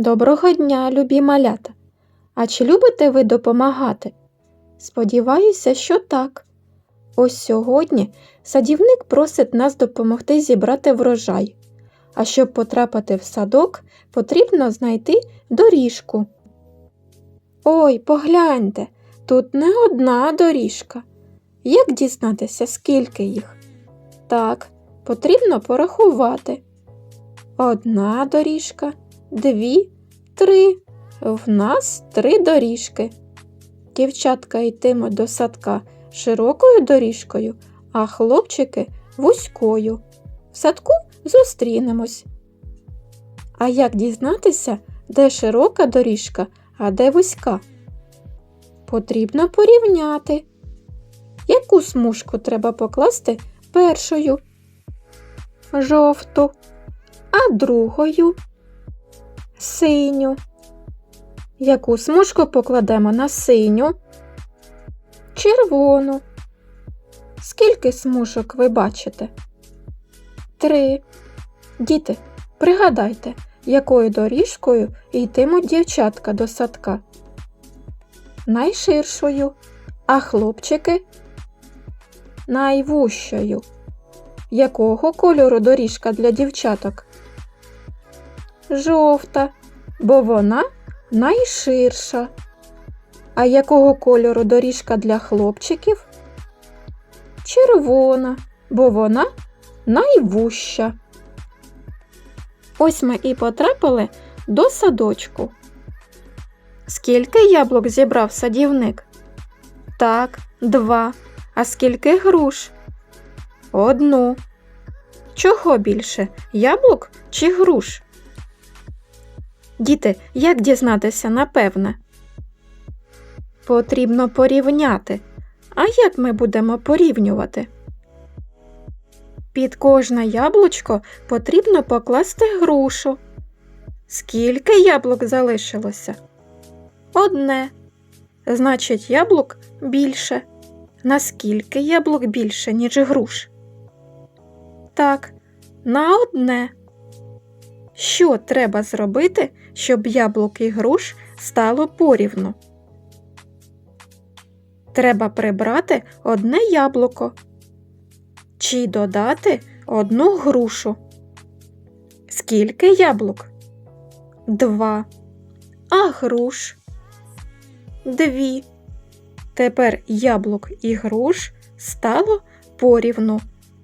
Доброго дня, любі малята! А чи любите ви допомагати? Сподіваюся, що так. Ось сьогодні садівник просить нас допомогти зібрати врожай. А щоб потрапити в садок, потрібно знайти доріжку. Ой, погляньте, тут не одна доріжка. Як дізнатися, скільки їх? Так, потрібно порахувати. Одна доріжка, дві, три. В нас три доріжки. Дівчатка йтимуть до садка широкою доріжкою, а хлопчики вузькою. В садку зустрінемось. А як дізнатися, де широка доріжка, а де вузька? Потрібно порівняти. Яку смужку треба покласти першою? Жовту, а другою синю. Яку смужку покладемо на синю? Червону. Скільки смужок ви бачите? Три. Діти, пригадайте, якою доріжкою йтимуть дівчатка до садка? Найширшою, а хлопчики найвущою. Якого кольору доріжка для дівчаток? Жовта, бо вона найширша. А якого кольору доріжка для хлопчиків? Червона, бо вона найвуща. Ось ми і потрапили до садочку. Скільки яблук зібрав садівник? Так, два. А скільки груш? Одну. Чого більше? Яблук чи груш? Діти, як дізнатися напевне? Потрібно порівняти. А як ми будемо порівнювати? Під кожне яблучко потрібно покласти грушу. Скільки яблук залишилося? Одне. Значить, яблук більше. Наскільки яблук більше, ніж груш? Так, на одне. Що треба зробити, щоб яблук і груш стало порівну? Треба прибрати одне яблуко чи додати одну грушу. Скільки яблук? Два. А груш? Дві. Тепер яблук і груш стало порівну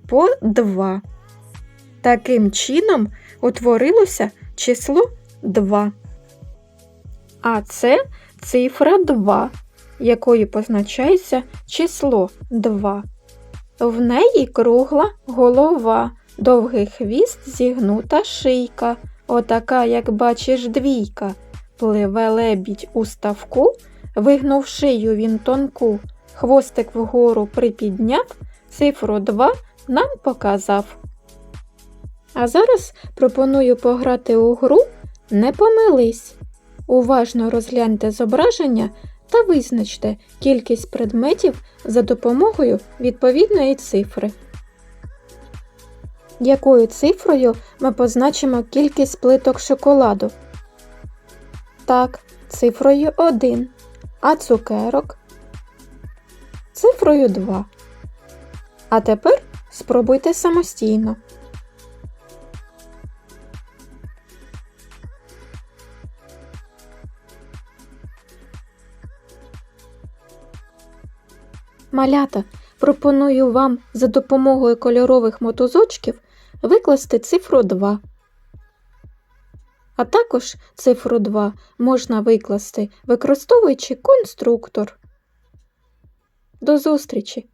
по два. Таким чином утворилося число 2. А це цифра 2, якою позначається число 2. В неї кругла голова, довгий хвіст, зігнута шийка, отака, як бачиш, двійка. Пливе лебідь у ставку, вигнув шию він тонку, хвостик вгору припідняв, цифру 2 нам показав. А зараз пропоную пограти у гру Не помились. Уважно розгляньте зображення та визначте кількість предметів за допомогою відповідної цифри. Якою цифрою ми позначимо кількість плиток шоколаду? Так, цифрою 1. А цукерок? Цифрою 2. А тепер спробуйте самостійно. Малята, пропоную вам за допомогою кольорових мотузочків викласти цифру 2. А також цифру 2 можна викласти, використовуючи конструктор. До зустрічі!